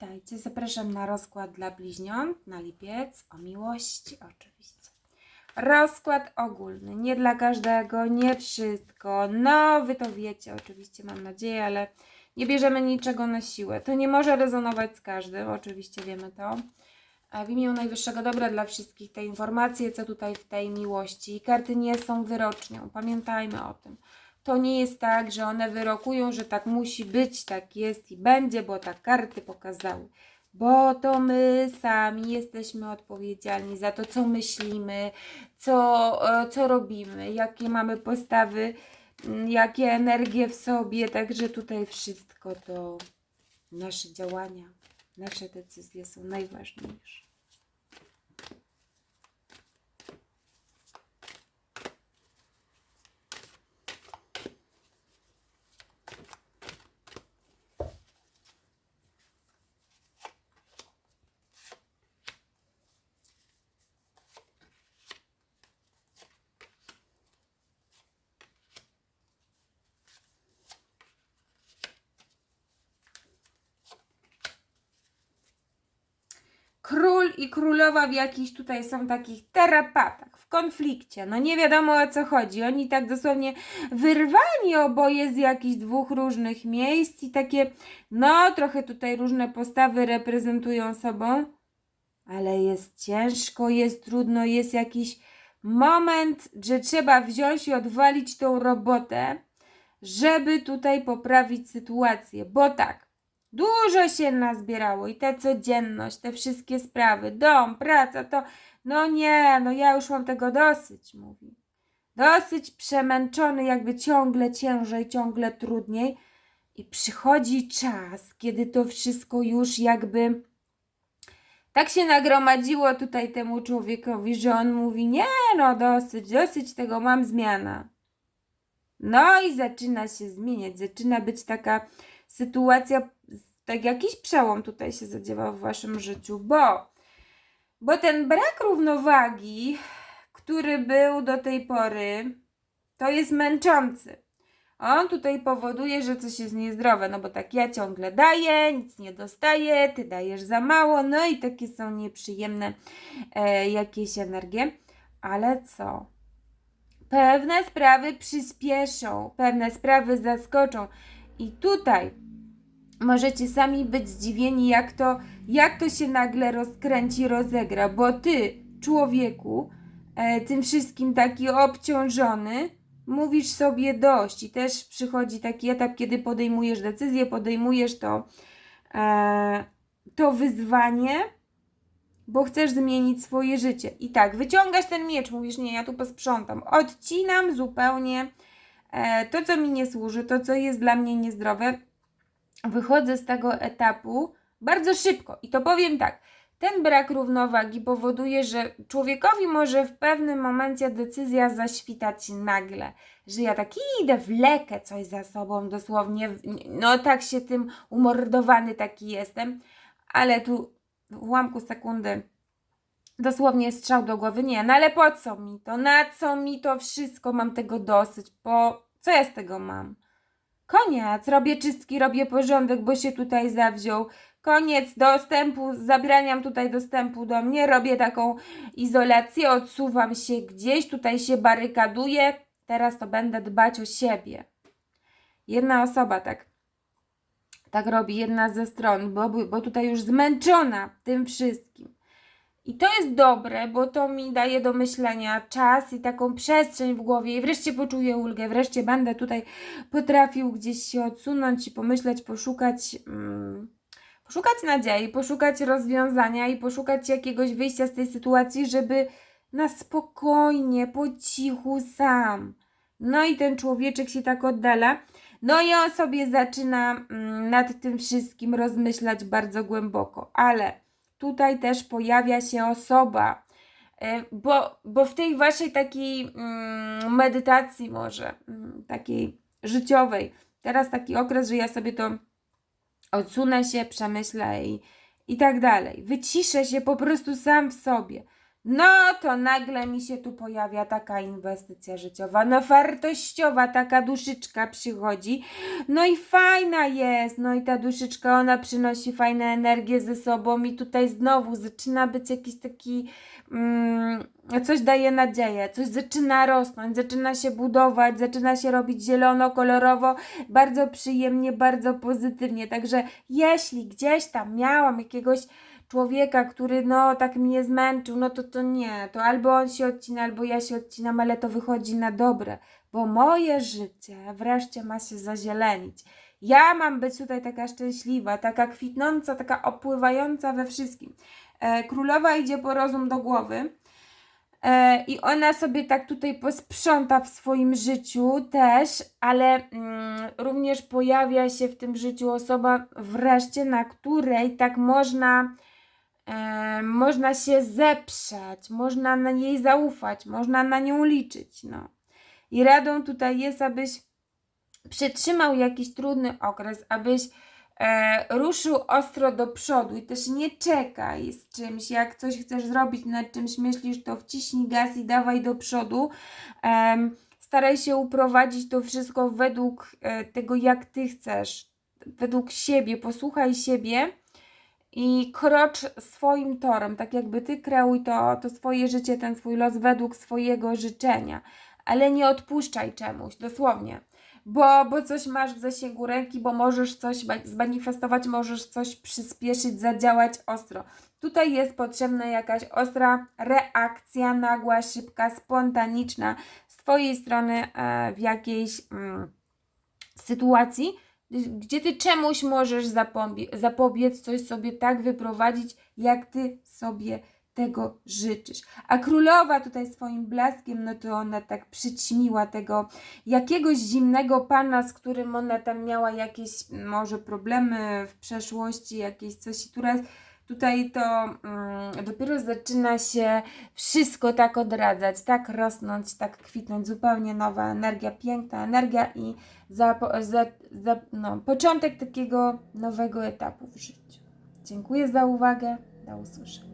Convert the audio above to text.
Witajcie, zapraszam na rozkład dla bliźniąt na lipiec o miłości oczywiście. Rozkład ogólny, nie dla każdego, nie wszystko. No, wy to wiecie, oczywiście, mam nadzieję, ale nie bierzemy niczego na siłę. To nie może rezonować z każdym, oczywiście wiemy to. W imię najwyższego dobra dla wszystkich te informacje, co tutaj w tej miłości. Karty nie są wyrocznią, pamiętajmy o tym. To nie jest tak, że one wyrokują, że tak musi być, tak jest i będzie, bo tak karty pokazały. Bo to my sami jesteśmy odpowiedzialni za to, co myślimy, co, e, co robimy, jakie mamy postawy, mm, jakie energie w sobie. Także tutaj wszystko to nasze działania, nasze decyzje są najważniejsze. Król i królowa w jakichś tutaj są takich terapatach, w konflikcie. No nie wiadomo o co chodzi. Oni tak dosłownie wyrwani oboje z jakichś dwóch różnych miejsc i takie, no trochę tutaj różne postawy reprezentują sobą, ale jest ciężko, jest trudno, jest jakiś moment, że trzeba wziąć i odwalić tą robotę, żeby tutaj poprawić sytuację, bo tak, Dużo się nazbierało i ta codzienność, te wszystkie sprawy, dom, praca, to no nie, no ja już mam tego dosyć, mówi. Dosyć przemęczony, jakby ciągle ciężej, ciągle trudniej. I przychodzi czas, kiedy to wszystko już jakby tak się nagromadziło tutaj temu człowiekowi, że on mówi: Nie, no dosyć, dosyć tego, mam zmiana. No i zaczyna się zmieniać, zaczyna być taka sytuacja, tak jakiś przełom tutaj się zadziewa w waszym życiu, bo, bo ten brak równowagi, który był do tej pory, to jest męczący. On tutaj powoduje, że coś jest niezdrowe, no bo tak ja ciągle daję, nic nie dostaję, ty dajesz za mało, no i takie są nieprzyjemne e, jakieś energie. Ale co? Pewne sprawy przyspieszą, pewne sprawy zaskoczą. I tutaj możecie sami być zdziwieni, jak to, jak to się nagle rozkręci, rozegra, bo ty, człowieku, e, tym wszystkim taki obciążony, mówisz sobie dość i też przychodzi taki etap, kiedy podejmujesz decyzję, podejmujesz to, e, to wyzwanie, bo chcesz zmienić swoje życie. I tak, wyciągasz ten miecz, mówisz, nie, ja tu posprzątam, odcinam zupełnie e, to, co mi nie służy, to, co jest dla mnie niezdrowe, wychodzę z tego etapu bardzo szybko. I to powiem tak. Ten brak równowagi powoduje, że człowiekowi może w pewnym momencie decyzja zaświtać nagle, że ja tak idę, wlekę coś za sobą, dosłownie, no tak się tym umordowany taki jestem, ale tu w ułamku sekundy dosłownie strzał do głowy, nie, no ale po co mi to, na co mi to wszystko, mam tego dosyć, po co ja z tego mam? Koniec, robię czystki, robię porządek, bo się tutaj zawziął. Koniec dostępu, zabraniam tutaj dostępu do mnie, robię taką izolację, odsuwam się gdzieś, tutaj się barykaduję. Teraz to będę dbać o siebie. Jedna osoba tak, tak robi, jedna ze stron, bo, bo tutaj już zmęczona tym wszystkim. I to jest dobre, bo to mi daje do myślenia czas i taką przestrzeń w głowie i wreszcie poczuję ulgę, wreszcie będę tutaj potrafił gdzieś się odsunąć i pomyśleć, poszukać, mm, poszukać nadziei, poszukać rozwiązania i poszukać jakiegoś wyjścia z tej sytuacji, żeby na spokojnie, po cichu sam. No i ten człowieczek się tak oddala. No i on sobie zaczyna mm, nad tym wszystkim rozmyślać bardzo głęboko, ale tutaj też pojawia się osoba, e, bo, bo w tej waszej takiej mm, medytacji może, mm, takiej życiowej, teraz taki okres, że ja sobie to odsunę się, przemyślę i, i tak dalej. Wyciszę się po prostu sam w sobie. No to nagle mi się tu pojawia taka inwestycja życiowa, no wartościowa, taka duszyczka przychodzi, no i fajna jest, no i ta duszyczka, ona przynosi fajne energię ze sobą i tutaj znowu zaczyna być jakiś taki, mm, coś daje nadzieję, coś zaczyna rosnąć, zaczyna się budować, zaczyna się robić zielono, kolorowo, bardzo przyjemnie, bardzo pozytywnie, także jeśli gdzieś tam miałam jakiegoś człowieka, który no tak mnie zmęczył, no to to nie, to albo on się odcina, albo ja się odcinam, ale to wychodzi na dobre, bo moje życie wreszcie ma się zazielenić. Ja mam być tutaj taka szczęśliwa, taka kwitnąca, taka opływająca we wszystkim. E, królowa idzie po rozum do głowy. E, I ona sobie tak tutaj posprząta w swoim życiu też, ale mm, również pojawia się w tym życiu osoba wreszcie, na której tak można, e, można się zeprzeć, można na niej zaufać, można na nią liczyć. No. I radą tutaj jest, abyś przetrzymał jakiś trudny okres, abyś e, ruszył ostro do przodu i też nie czekaj z czymś. Jak coś chcesz zrobić, nad czymś myślisz, to wciśnij gaz i dawaj do przodu. Em, staraj się uprowadzić to wszystko według e, tego, jak ty chcesz, według siebie, posłuchaj siebie i krocz swoim torem, tak jakby ty kreuj to, to swoje życie, ten swój los według swojego życzenia, ale nie odpuszczaj czemuś, dosłownie. Bo, bo coś masz w zasięgu ręki, bo możesz coś ma- zmanifestować, możesz coś przyspieszyć, zadziałać ostro. Tutaj jest potrzebna jakaś ostra reakcja, nagła, szybka, spontaniczna z Twojej strony e, w jakiejś mm, sytuacji, gdzie Ty czemuś możesz zapobie- zapobiec, coś sobie tak wyprowadzić, jak Ty sobie tego życzysz. A królowa tutaj swoim blaskiem, no to ona tak przyćmiła tego jakiegoś zimnego pana, z którym ona tam miała jakieś może problemy w przeszłości, jakieś coś, i teraz tutaj to mm, dopiero zaczyna się wszystko tak odradzać, tak rosnąć, tak kwitnąć, zupełnie nowa energia, piękna energia i za, za, za, no, początek takiego nowego etapu w życiu. Dziękuję za uwagę, do usłyszenia.